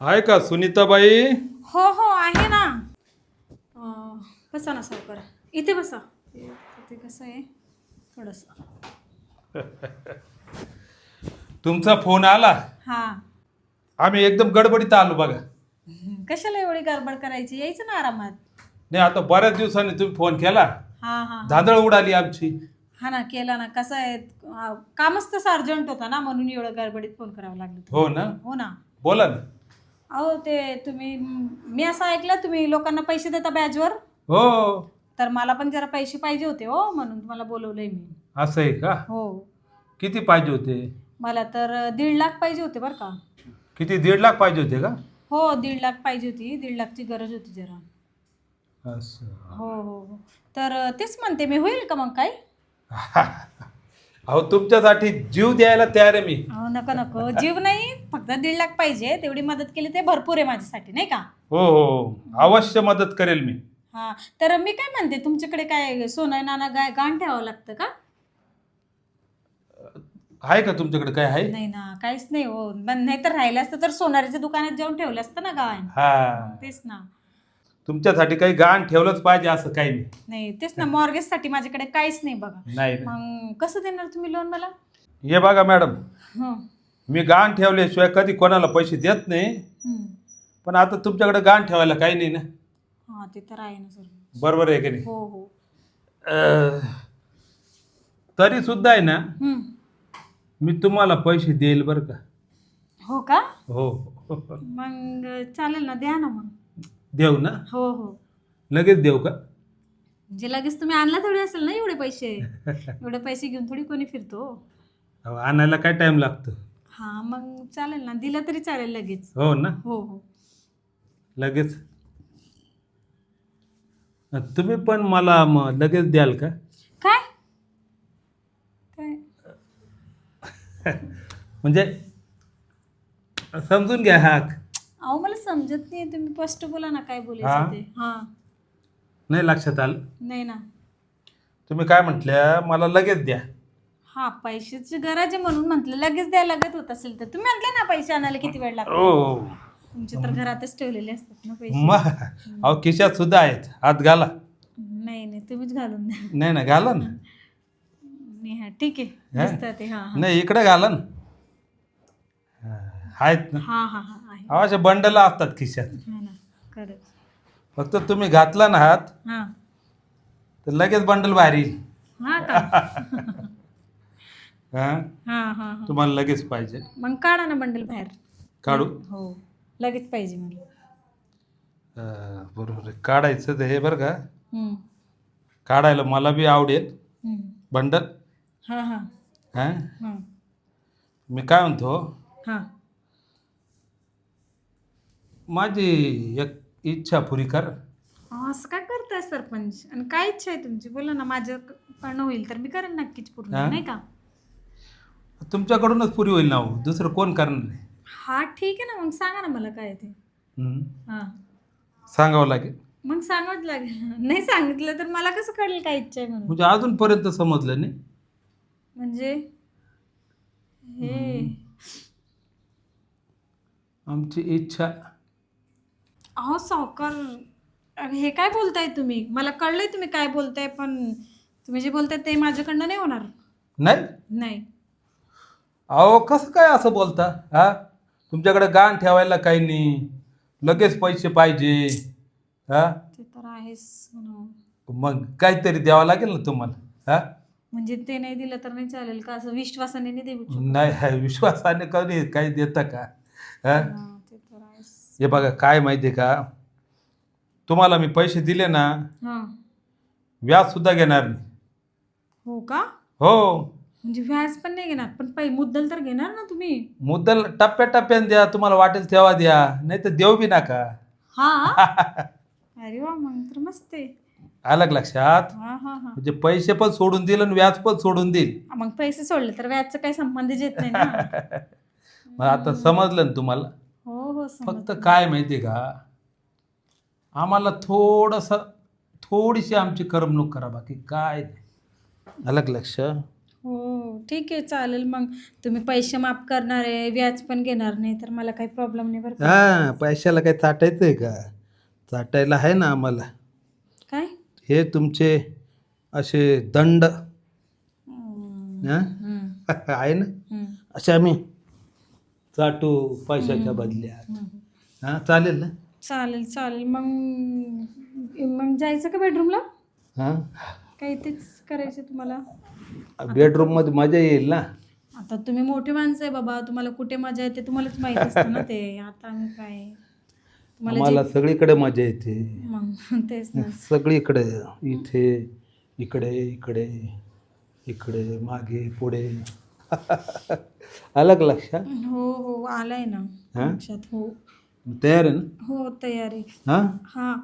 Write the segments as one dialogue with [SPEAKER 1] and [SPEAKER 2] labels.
[SPEAKER 1] आहे का सुनीताबाई?
[SPEAKER 2] हो हो आहे ना. अं, बसा ना सावकार. इथे बसा. ते कसं आहे? थोडंसं.
[SPEAKER 1] तुमचा फोन आला?
[SPEAKER 2] हां.
[SPEAKER 1] आम्ही एकदम गडबडीत आलो बघा.
[SPEAKER 2] कशाला एवढी गडबड करायची? यायचं ना आरामात.
[SPEAKER 1] नाही आता बऱ्याच दिवसांनी तुम्ही फोन केला.
[SPEAKER 2] हां हां.
[SPEAKER 1] धांदळ उडाली आमची.
[SPEAKER 2] हा ना केला ना. कसं आहे अं, कामच तसं अर्जंट होता ना म्हणून एवढं गडबडीत फोन करावा लागला
[SPEAKER 1] हो ना?
[SPEAKER 2] हो ना.
[SPEAKER 1] बोला ना.
[SPEAKER 2] अहो ते तुम्ही मी असं ऐकलं तुम्ही लोकांना पैसे देता बॅजवर
[SPEAKER 1] हो.
[SPEAKER 2] तर मला पण जरा पैसे पाहिजे होते हो म्हणून तुम्हाला बोलवलंय मी.
[SPEAKER 1] असं आहे का?
[SPEAKER 2] हो.
[SPEAKER 1] किती पाहिजे होते?
[SPEAKER 2] मला तर दीड लाख पाहिजे होते बरं का.
[SPEAKER 1] किती दीड लाख पाहिजे होते का?
[SPEAKER 2] हो दीड लाख पाहिजे होती. दीड लाखची गरज होती जरा.
[SPEAKER 1] असं.
[SPEAKER 2] हो हो. हो तर तेच म्हणते मी. होईल का मग काय
[SPEAKER 1] अहो तुमच्यासाठी जीव द्यायला तयार आहे मी.
[SPEAKER 2] अहो नको नको. जीव नाही फक्त दीड लाख पाहिजे. तेवढी मदत केली ते भरपूर आहे माझ्यासाठी नाही का?
[SPEAKER 1] हो हो अवश्य मदत करेल मी.
[SPEAKER 2] हा. तर मी काय म्हणते तुमच्याकडे काय सोनं नाना गाय गाण ठेवावं लागतं का?
[SPEAKER 1] आहे का तुमच्याकडे काय आहे?
[SPEAKER 2] नाही ना काहीच नाही हो. नाही तर राहिलं असतं तर सोनारीच्या दुकानात जाऊन ठेवलं असतं ना गाय
[SPEAKER 1] हा.
[SPEAKER 2] तेच ना.
[SPEAKER 1] तुमच्यासाठी काही गाण ठेवलंच पाहिजे असं काही नाही.
[SPEAKER 2] नाही तेच ना मॉर्गेजसाठी माझ्याकडे काहीच नाही बघा.
[SPEAKER 1] नाही.
[SPEAKER 2] मग कसं देणार तुम्ही लोन मला?
[SPEAKER 1] हे बघा मॅडम
[SPEAKER 2] हं,
[SPEAKER 1] मी गाण ठेवल्याशिवाय कधी कोणाला पैसे देत नाही.
[SPEAKER 2] हं.
[SPEAKER 1] पण आता तुमच्याकडे गाण ठेवायला काही नाही ना.
[SPEAKER 2] हा ते तर आहे ना सर.
[SPEAKER 1] बरोबर आहे की नाही?
[SPEAKER 2] हो हो.
[SPEAKER 1] अं, तरी सुद्धा आहे ना
[SPEAKER 2] हं.
[SPEAKER 1] मी तुम्हाला पैसे देईल बरं का.
[SPEAKER 2] हो का?
[SPEAKER 1] हो.
[SPEAKER 2] मग चालेल ना द्या ना मग.
[SPEAKER 1] देऊ ना?
[SPEAKER 2] हो हो.
[SPEAKER 1] लगेच देऊ का?
[SPEAKER 2] म्हणजे लगेच तुम्ही आणला थोडे असेल ना एवढे पैसे? एवढे पैसे घेऊन थोडी कोणी फिरतो?
[SPEAKER 1] अहो, आणायला काय टाइम लागतो?
[SPEAKER 2] हा मग चालेल ना. दिलं तरी चालेल लगेच.
[SPEAKER 1] हो ना?
[SPEAKER 2] हो हो.
[SPEAKER 1] लगेच. तुम्ही पण मला मग लगेच द्याल का?
[SPEAKER 2] काय? काय?
[SPEAKER 1] म्हणजे समजून घ्या हाक
[SPEAKER 2] अहो मला समजत नाही. तुम्ही स्पष्ट बोला ना काय
[SPEAKER 1] हा?
[SPEAKER 2] बोलायचं ते. हा.
[SPEAKER 1] नाही लक्षात आलं?
[SPEAKER 2] नाही ना.
[SPEAKER 1] तुम्ही काय म्हटल्या? मला लगेच द्या.
[SPEAKER 2] हा पैशाची गरज आहे म्हणून म्हटलं. लगेच द्यायला लागत होत असेल तर. तुम्ही म्हटले ना पैसे आणायला किती वेळ लागतो?
[SPEAKER 1] हो.
[SPEAKER 2] तुमचे तर घरातच ठेवलेले असतात ना पैसे.
[SPEAKER 1] मग अहो खिशात सुद्धा आहेत. हात घाला.
[SPEAKER 2] नाही नाही. तुम्हीच घालून द्या.
[SPEAKER 1] नाही ना घाला ना.
[SPEAKER 2] नाही हा ठीक आहे.
[SPEAKER 1] हा?
[SPEAKER 2] दिसतात ते. हा हा.
[SPEAKER 1] नाही इकडे घाला ना. हा, आहेत ना.
[SPEAKER 2] हा हा हा.
[SPEAKER 1] असे बंडल असतात खिशात.
[SPEAKER 2] हा ना खरंच.
[SPEAKER 1] फक्त तुम्ही घातला ना हात
[SPEAKER 2] हा.
[SPEAKER 1] तर लगेच बंडल बाहेर येईल.
[SPEAKER 2] हा का?
[SPEAKER 1] हा?
[SPEAKER 2] हा हा हा.
[SPEAKER 1] तुम्हाला लगेच पाहिजे.
[SPEAKER 2] मग काढा ना बंडल बाहेर.
[SPEAKER 1] काढू?
[SPEAKER 2] हो लगेच पाहिजे मला.
[SPEAKER 1] बरोबर आहे. काढायचं तर हे बरं का?
[SPEAKER 2] हम्म,
[SPEAKER 1] काढायला मला बी आवडेल.
[SPEAKER 2] हम्म.
[SPEAKER 1] बंडल?
[SPEAKER 2] हा हा.
[SPEAKER 1] हा?
[SPEAKER 2] हा.
[SPEAKER 1] मी काय म्हणतो?
[SPEAKER 2] हा.
[SPEAKER 1] माझी एक इच्छा पुरी कर.
[SPEAKER 2] अहो, असं काय करताय सरपंच? आणि काय इच्छा आहे तुमची? बोला ना माझ्याकडनं होईल तर मी करेन नक्कीच पूर्ण
[SPEAKER 1] हा?
[SPEAKER 2] नाही का?
[SPEAKER 1] तुमच्याकडूनच पुरी होईल ना हो. दुसरं कोण करणार आहे
[SPEAKER 2] हा ठीक आहे ना. मग सांगा ना मला काय आहे ते.
[SPEAKER 1] हम्म.
[SPEAKER 2] हा.
[SPEAKER 1] सांगावं लागेल.
[SPEAKER 2] मग सांगावंच लागेल. नाही सांगितलं तर मला कसं कळेल काय इच्छा आहे म्हणून?
[SPEAKER 1] म्हणजे अजूनपर्यंत समजलं नाही.
[SPEAKER 2] म्हणजे? हे.
[SPEAKER 1] आमची इच्छा
[SPEAKER 2] अहो सावकार अरे हे काय बोलताय तुम्ही? मला कळलंय तुम्ही काय बोलताय पण तुम्ही जे बोलताय ते माझ्याकडनं नाही होणार.
[SPEAKER 1] नाही?
[SPEAKER 2] नाही.
[SPEAKER 1] अहो कसं काय असं बोलता हा? तुमच्याकडे गाण ठेवायला काही नाही. लगेच पैसे पाहिजे हा?
[SPEAKER 2] ते तर आहेच म्हणून.
[SPEAKER 1] मग काहीतरी द्यावं लागेल ना तुम्हाला हा?
[SPEAKER 2] म्हणजे ते नाही दिलं तर नाही चालेल का? असं विश्वासाने नाही देऊ शकत.
[SPEAKER 1] नाही हाय, विश्वासाने कधी काही देतं का हा?
[SPEAKER 2] हा,
[SPEAKER 1] हे बघा काय माहिती आहे का? तुम्हाला मी पैसे दिले ना
[SPEAKER 2] हा.
[SPEAKER 1] व्याज सुद्धा घेणार नाही.
[SPEAKER 2] हो का?
[SPEAKER 1] हो.
[SPEAKER 2] म्हणजे व्याज पण नाही घेणार पण पै मुद्दल तर घेणार ना तुम्ही.
[SPEAKER 1] मुद्दल टप्प्याटप्प्याने द्या तुम्हाला वाटेल तेव्हा द्या नाही तर देऊ बी नका.
[SPEAKER 2] हा? अरे वा मग तर मस्त आहे.
[SPEAKER 1] अलग लक्षात?
[SPEAKER 2] हा हा हा.
[SPEAKER 1] म्हणजे पैसे पण सोडून देईल आणि व्याज पण सोडून देईल.
[SPEAKER 2] मग पैसे सोडले तर व्याजचं काही संबंध येत नाही ना.
[SPEAKER 1] मग आता समजलं ना तुम्हाला? फक्त. काय माहिती आहे का? आम्हाला थोडंसं थोडीशी आमची करमणूक करा बाकी काय. अलग लक्ष.
[SPEAKER 2] हो ठीक आहे चालेल. मग तुम्ही पैसे माफ करणार आहे व्याज पण घेणार नाही तर मला काही प्रॉब्लेम नाही बरं का?
[SPEAKER 1] हा पैशाला काही चाटायचं आहे का? चाटायला आहे ना आम्हाला.
[SPEAKER 2] काय?
[SPEAKER 1] हे तुमचे असे दंड.
[SPEAKER 2] हम्म,
[SPEAKER 1] हा?
[SPEAKER 2] हम्म,
[SPEAKER 1] आहे ना?
[SPEAKER 2] हम्म,
[SPEAKER 1] असे आम्ही चाटू पैशाच्या बदल्यात. हा चालेल ना?
[SPEAKER 2] चालेल चालेल. मग मग जायचं का बेडरूमला
[SPEAKER 1] हा.
[SPEAKER 2] काही तेच करायचं तुम्हाला?
[SPEAKER 1] बेडरूममध्ये मजा येईल ना?
[SPEAKER 2] आता तुम्ही मोठे माणसं आहे बाबा तुम्हाला कुठे मजा येते तुम्हालाच माहीत असतं ना ते. आता आम्ही काय? तुम्हाला
[SPEAKER 1] आम्हाला सगळीकडे मजा येते.
[SPEAKER 2] मग तेच ना.
[SPEAKER 1] सगळीकडे इथे इकडे इकडे इकडे मागे पुढे. अलग लक्षात
[SPEAKER 2] हो हो आलाय ना
[SPEAKER 1] हा?
[SPEAKER 2] लक्षात हो.
[SPEAKER 1] तयार आहे ना?
[SPEAKER 2] हो तयार आहे.
[SPEAKER 1] हा?
[SPEAKER 2] हा.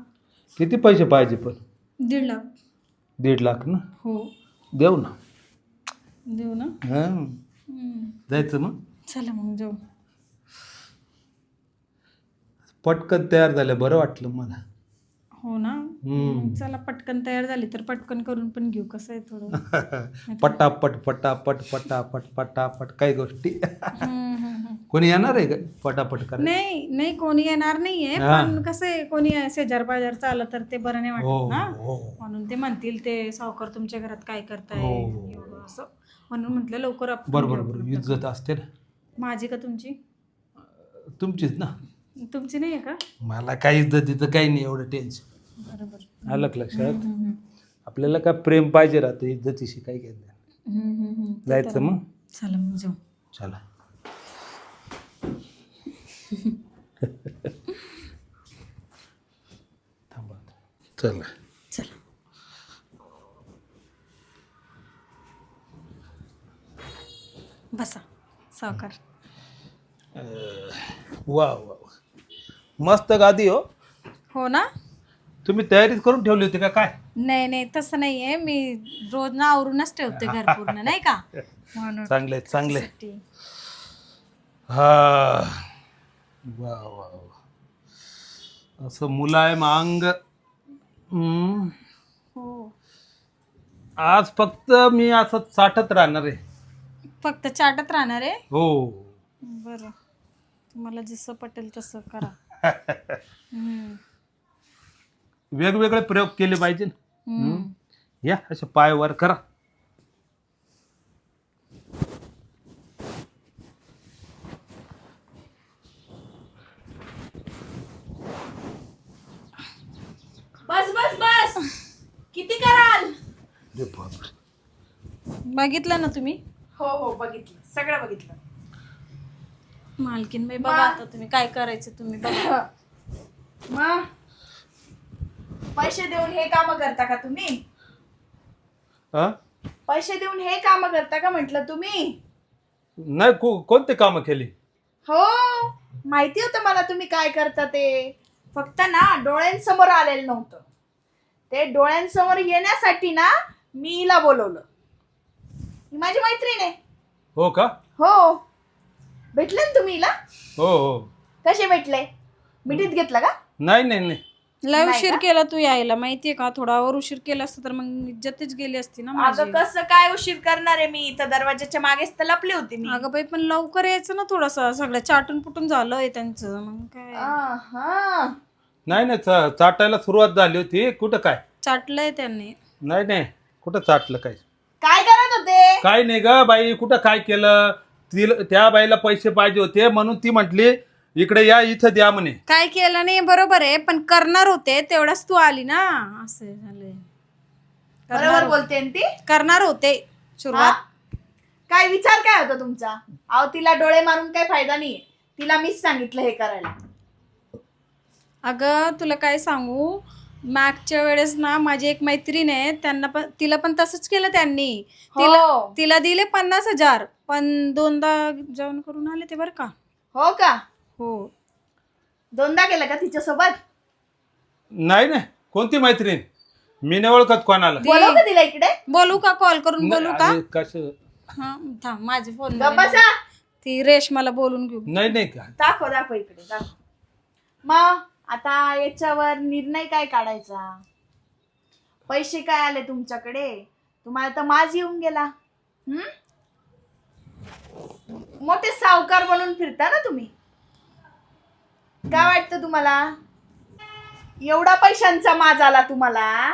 [SPEAKER 1] किती पैसे पाहिजे पण?
[SPEAKER 2] दीड लाख.
[SPEAKER 1] दीड लाख ना?
[SPEAKER 2] हो.
[SPEAKER 1] देऊ ना.
[SPEAKER 2] देऊ ना?
[SPEAKER 1] हा?
[SPEAKER 2] हम्म.
[SPEAKER 1] जायचं मग?
[SPEAKER 2] चला मग जाऊ.
[SPEAKER 1] पटकन तयार झालं बरं वाटलं मला.
[SPEAKER 2] हो ना. मग चला पटकन तयार झाली तर पटकन करून पण घेऊ कसं आहे थोडं.
[SPEAKER 1] पटापट पटापट पटापट पटापट काही गोष्टी.
[SPEAKER 2] हम्म, हम्म, हम्म.
[SPEAKER 1] कोणी येणार आहे का? पटापट करायला?
[SPEAKER 2] नाही नाही कोणी येणार नाहीये
[SPEAKER 1] हा.
[SPEAKER 2] पण कसं आहे कोणी शेजार पाजार चाललं तर ते बरं नाही
[SPEAKER 1] हो
[SPEAKER 2] वाटत ना.
[SPEAKER 1] हो.
[SPEAKER 2] म्हणून ते म्हणतील ते सावकार तुमच्या घरात काय करताय?
[SPEAKER 1] हो.
[SPEAKER 2] एवढं असं. म्हणून म्हटलं लवकर आपण
[SPEAKER 1] बरोबर
[SPEAKER 2] घेऊ.
[SPEAKER 1] बरोबर. इज्जत असते ना.
[SPEAKER 2] माझी का तुमची?
[SPEAKER 1] तुमचीच ना.
[SPEAKER 2] तुमची नाही आहे का?
[SPEAKER 1] मला काही इज्जतीचं काही नाही एवढं टेन्शन
[SPEAKER 2] बरोबर.
[SPEAKER 1] आलं का लक्षात? आपल्याला काय प्रेम पाहिजे राहतं इज्जतीशी काही घेत नाही. जायचं मग?
[SPEAKER 2] चला मग जाऊ.
[SPEAKER 1] चला. थांबा. चला
[SPEAKER 2] चला. बसा सावकार.
[SPEAKER 1] वा वा वा. मस्त गादी हो.
[SPEAKER 2] हो ना?
[SPEAKER 1] तुम्ही तयारीच करून ठेवली होती का? काय?
[SPEAKER 2] नाही नाही तसं नाहीये. मी रोज ना आवरूनच ठेवते घर पूर्ण नाही का? म्हणून
[SPEAKER 1] चांगले चांगले. हा. वा वा वा. असं मुलायम अंग हम्म.
[SPEAKER 2] हो.
[SPEAKER 1] आज फक्त मी असं चाटत राहणार आहे.
[SPEAKER 2] फक्त चाटत राहणार आहे?
[SPEAKER 1] हो.
[SPEAKER 2] बरं. तुम्हाला जसं पटेल तसं करा. हम्म.
[SPEAKER 1] वेगवेगळे प्रयोग केले पाहिजे.
[SPEAKER 2] हम्म.
[SPEAKER 1] या असे पाय वर करा.
[SPEAKER 3] बस बस बस. किती कराल?
[SPEAKER 1] अरे बापरे.
[SPEAKER 2] बघितलं ना तुम्ही?
[SPEAKER 3] हो हो बघितलं. सगळं बघितलं.
[SPEAKER 2] मालकीन बाई बघा आता तुम्ही काय करायचं तुम्ही बघा.
[SPEAKER 3] मग पैसे देऊन हे काम करता का तुम्ही?
[SPEAKER 1] हा?
[SPEAKER 3] पैसे देऊन हे काम करता का म्हटलं तुम्ही?
[SPEAKER 1] नाही को कोणते कामं केली?
[SPEAKER 3] हो माहिती होतं मला तुम्ही काय करता ते. फक्त ना डोळ्यांसमोर आलेलं नव्हतं. ते डोळ्यांसमोर येण्यासाठी ना मी हिला बोलवलं. ही माझी मैत्रीण आहे.
[SPEAKER 1] हो का?
[SPEAKER 3] हो. भेटले ना तुम्ही हिला?
[SPEAKER 1] हो हो.
[SPEAKER 3] कसे भेटले? मिठीत घेतलं का?
[SPEAKER 1] नाही नाही नाही.
[SPEAKER 2] लय
[SPEAKER 3] नाही
[SPEAKER 2] उशीर
[SPEAKER 3] का?
[SPEAKER 2] केला तू यायला माहितीये का? थोडा वर उशीर केला असता तर मग इज्जतच गेली असती ना माझी.
[SPEAKER 3] अगं कसं काय उशीर करणार आहे मी? तर दरवाजाच्या मागेच तर लपली होती मी.
[SPEAKER 2] अगं बाई पण लवकर यायचं ना थोडस. सगळं चाटून पुटून झालंय त्यांचं. मग काय?
[SPEAKER 3] आहा.
[SPEAKER 1] नाही नाही चा- चाटायला सुरुवात झाली होती. कुठं काय?
[SPEAKER 2] चाटलंय त्यांनी.
[SPEAKER 1] नाही नाही. कुठं चाटलं काय?
[SPEAKER 3] काय करत होते?
[SPEAKER 1] काय नाही ग बाई कुठं काय केलं? तिला त्या बाईला पैसे पाहिजे होते म्हणून ती म्हटली इकडे या इथं द्या म्हणे.
[SPEAKER 2] काय केलं नाही बरोबर आहे पण करणार होते तेवढाच तू आली ना. असं झालंय.
[SPEAKER 3] बरोबर बोलते ना ती?
[SPEAKER 2] करणार होते
[SPEAKER 3] हा?
[SPEAKER 2] सुरुवात
[SPEAKER 3] काय विचार काय होता तुमचा? अहो तिला डोळे मारून काय फायदा नाही. तिला मीच सांगितलं हे करायला.
[SPEAKER 2] अगं तुला काय सांगू? मागच्या वेळेस ना माझी एक मैत्रीण आहे त्यांना पण तिला पण तसंच केलं त्यांनी. तिला
[SPEAKER 3] हो.
[SPEAKER 2] तिला दिले पन्नास हजार पण दोनदा जेवण करून आले ते बरं का?
[SPEAKER 3] हो का?
[SPEAKER 2] हो.
[SPEAKER 3] दोनदा केलं का तिच्यासोबत?
[SPEAKER 1] नाही नाही. कोणती मैत्रीण? मी नाही ओळखत कोणाला.
[SPEAKER 3] बोलव का तिला इकडे?
[SPEAKER 2] बोलू का? कॉल करून बोलू का?
[SPEAKER 1] अरे, कसं?
[SPEAKER 2] हा थांब माझे फोन
[SPEAKER 3] गप्प बसा.
[SPEAKER 2] ती रेशमाला बोलून घेऊ.
[SPEAKER 1] नाही नाही. का
[SPEAKER 3] दाखव दाखव इकडे दाखव. मग आता याच्यावर निर्णय काय काढायचा? पैसे काय आले तुमच्याकडे? तुम्हाला तर माझ येऊन गेला. हम्म? मोठे सावकार बनून फिरता ना तुम्ही. काय वाटतं तुम्हाला? एवढा पैशांचा माज आला तुम्हाला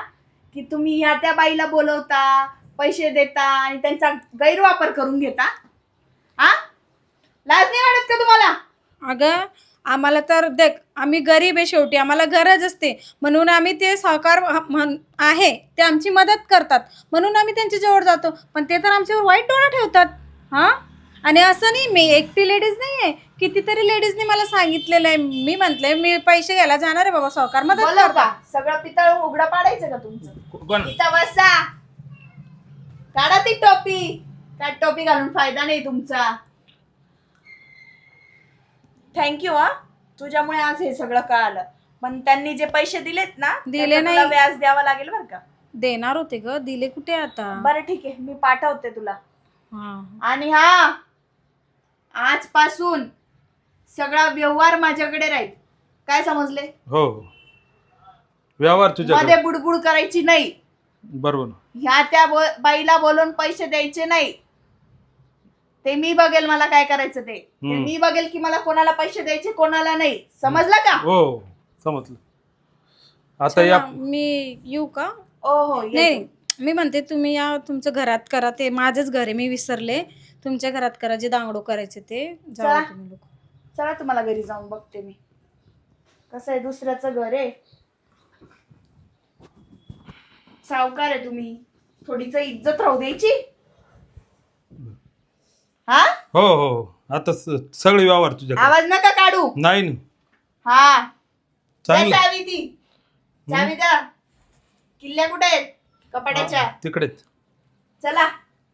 [SPEAKER 3] की तुम्ही ह्या त्या बाईला बोलवता पैसे देता आणि त्यांचा गैरवापर करून घेता? हा लाज नाही वाटत का तुम्हाला?
[SPEAKER 2] अगं आम्हाला तर देख आम्ही गरीब आहे शेवटी आम्हाला गरज असते. म्हणून आम्ही ते सहकार ह- म्हण आहे ते आमची मदत करतात. म्हणून आम्ही त्यांच्याजवळ जातो. पण ते तर आमच्यावर वाईट डोळा ठेवतात. हां? आणि असं नाही मी एकटी लेडीज नाही आहे कितीतरी लेडीजनी मला सांगितलेलं आहे मी म्हटले मी पैसे घ्यायला जाणार आहे बाबा सहकार मदत
[SPEAKER 3] बोलव
[SPEAKER 2] करता.
[SPEAKER 3] का? सगळं पितळ उघडं पाडायचं का तुमचं?
[SPEAKER 1] कोण?
[SPEAKER 3] इथं बसा. काढा ती टोपी. काय टोपी घालून फायदा नाही तुमचा. थँक्यू हा. तुझ्यामुळे आज हे सगळं कळालं. पण त्यांनी जे पैसे दिलेत ना
[SPEAKER 2] दिले
[SPEAKER 3] त्याचं तुला
[SPEAKER 2] नाही.
[SPEAKER 3] व्याज द्यावं लागेल बरं का?
[SPEAKER 2] देणार होते ग. दिले कुठे आता?
[SPEAKER 3] बरं ठीक आहे. मी पाठवते तुला.
[SPEAKER 2] हां.
[SPEAKER 3] आणि हा आजपासून सगळा व्यवहार माझ्याकडे राहील. काय समजले?
[SPEAKER 1] हो. व्यवहार तुझ्याकडे.
[SPEAKER 3] मध्ये बुडबुड करायची नाही.
[SPEAKER 1] बरोबर
[SPEAKER 3] ह्या त्या बो- बाईला बोलून पैसे द्यायचे नाही. ते मी बघेल मला काय करायचं ते. ते
[SPEAKER 1] हम्म.
[SPEAKER 3] मी बघेल की मला कोणाला पैसे द्यायचे कोणाला नाही. समजलं का?
[SPEAKER 1] हो समजलं. आता या
[SPEAKER 2] चला, मी येऊ का?
[SPEAKER 3] ओ हो ये
[SPEAKER 2] नाही
[SPEAKER 3] तू.
[SPEAKER 2] मी म्हणते तुम्ही या तुमचं घरात करा ते. माझंच घर आहे मी विसरले. तुमच्या घरात करा जे दांगडो करायचे ते.
[SPEAKER 3] चला.
[SPEAKER 2] तुम्ही लोक.
[SPEAKER 3] चला तुम्हाला घरी जाऊन बघते मी. कसं आहे दुसऱ्याचं घर आहे? सावकार आहे तुम्ही. थोडीच इज्जत राहू द्यायची. हा?
[SPEAKER 1] हो हो. आता स- सगळे व्यवहार तुझ्याकडे.
[SPEAKER 3] आवाज नका काढू.
[SPEAKER 1] नाही ना
[SPEAKER 3] हा. द्या
[SPEAKER 1] चांगलं.
[SPEAKER 3] चावी ती. चावी द्या. किल्ल्या कुठे आहेत? कपाड्याच्या
[SPEAKER 1] तिकडेच.
[SPEAKER 3] चला.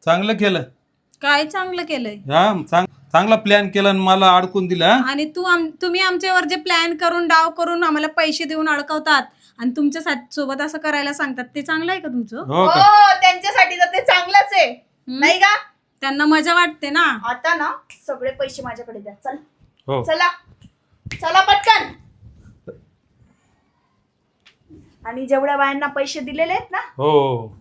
[SPEAKER 1] चांगलं केलं.
[SPEAKER 2] काय चांगलं केलंय?
[SPEAKER 1] हा चांग चांगला प्लॅन केला आणि मला अडकून दिला हा?
[SPEAKER 2] आणि तू आम तुम्ही आमच्यावर जे प्लॅन करून डाव करून आम्हाला पैसे देऊन अडकवतात आणि तुमच्या साथ- सोबत असं करायला सांगतात ते चांगलं आहे का तुमचं?
[SPEAKER 1] हो
[SPEAKER 3] हो
[SPEAKER 1] का
[SPEAKER 3] त्यांच्यासाठी तर ते चांगलंच आहे.
[SPEAKER 2] हम्म?
[SPEAKER 3] नाही का?
[SPEAKER 2] त्यांना मजा वाटते ना.
[SPEAKER 3] आता ना सगळे पैसे माझ्याकडे द्या. चल.
[SPEAKER 1] हो.
[SPEAKER 3] चला. चला पटकन. आणि जेवढ्या बायांना पैसे दिलेले आहेत ना
[SPEAKER 1] हो.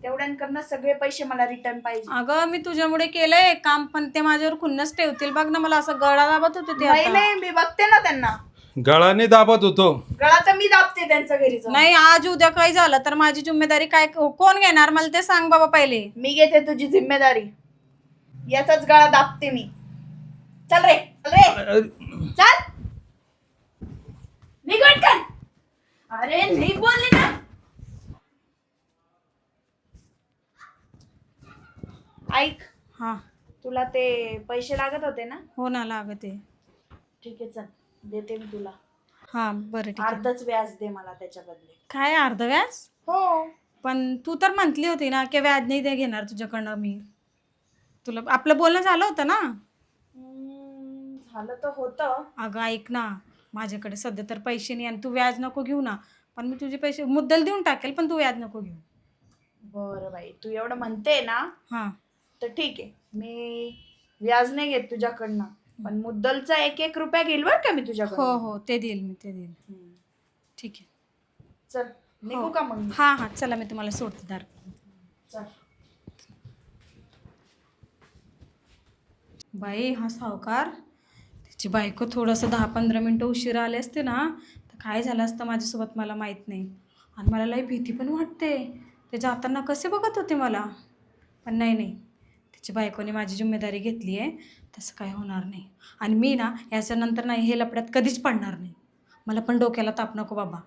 [SPEAKER 3] तेवढ्यांकडनं सगळे पैसे मला रिटर्न पाहिजे.
[SPEAKER 2] अगं मी तुझ्यामुळे केलंय काम पण ते माझ्यावर खुन्नच ठेवतील. बघ ना मला असं गळा दाबत होते ते
[SPEAKER 3] नाही
[SPEAKER 2] आता.
[SPEAKER 3] नाही मी बघते ना त्यांना.
[SPEAKER 1] गळाने दाबत होतो.
[SPEAKER 3] गळा तर मी दाबते त्यांच्या घरी जाऊन.
[SPEAKER 2] नाही आज उद्या काही झालं तर माझी जिम्मेदारी काय कोण घेणार? मला ते सांग बाबा पहिले.
[SPEAKER 3] मी घेते तुझी जिम्मेदारी. याचाच गळा दाबते मी. चल रे चल रे. चल. निघ पटकन. अरे नाही बोलली ना ऐक.
[SPEAKER 2] हा.
[SPEAKER 3] तुला ते पैसे लागत होते ना?
[SPEAKER 2] हो ना लागत. आहे
[SPEAKER 3] ठीक आहे चल. देते मी तुला.
[SPEAKER 2] हा बरं ठीक आहे.
[SPEAKER 3] अर्धच व्याज दे मला त्याच्या बदले.
[SPEAKER 2] काय अर्ध व्याज?
[SPEAKER 3] हो.
[SPEAKER 2] पण तू तर म्हटली होती ना की व्याज नाही ते घेणार तुझ्याकडनं मी. तुला आपलं बोलणं झालं होतं ना?
[SPEAKER 3] हम्म, झालं तर होतं.
[SPEAKER 2] अगं ऐक ना. माझ्याकडे सध्या तर पैसे नाही आणि तू व्याज नको घेऊ ना. पण मी तुझे पैसे मुद्दल देऊन टाकेल पण तू व्याज नको घेऊ.
[SPEAKER 3] बरं बाई तू एवढं म्हणते ना
[SPEAKER 2] हां.
[SPEAKER 3] तर ठीक आहे. मी व्याज नाही घेत तुझ्याकडनं. पण मुद्दलचा एक एक रुपया घेईल बरं का मी
[SPEAKER 2] हो
[SPEAKER 3] तुझ्याकडनं
[SPEAKER 2] हो. ते देईल मी ते देईल.
[SPEAKER 3] हम्म.
[SPEAKER 2] ठीक आहे.
[SPEAKER 3] चल निघू
[SPEAKER 2] हो.
[SPEAKER 3] का मग मी?
[SPEAKER 2] हां हां. चला मी तुम्हाला सोडते. दार.
[SPEAKER 3] चल.
[SPEAKER 2] बाई हा सावकार. त्याची बायको थोडंसं दहा पंधरा मिनटं उशिरा आले असते ना तर काय झालं असतं माझ्यासोबत मला माहीत नाही. आणि मला लई भीती पण वाटते. ते जाताना कसे बघत होते मला? पण नाही नाही. जी बायकोने माझी जिम्मेदारी घेतली आहे तसं काय होणार नाही. आणि मी ना याच्यानंतर नाही हे लपड्यात कधीच पडणार नाही. मला पण डोक्याला ताप नको बाबा.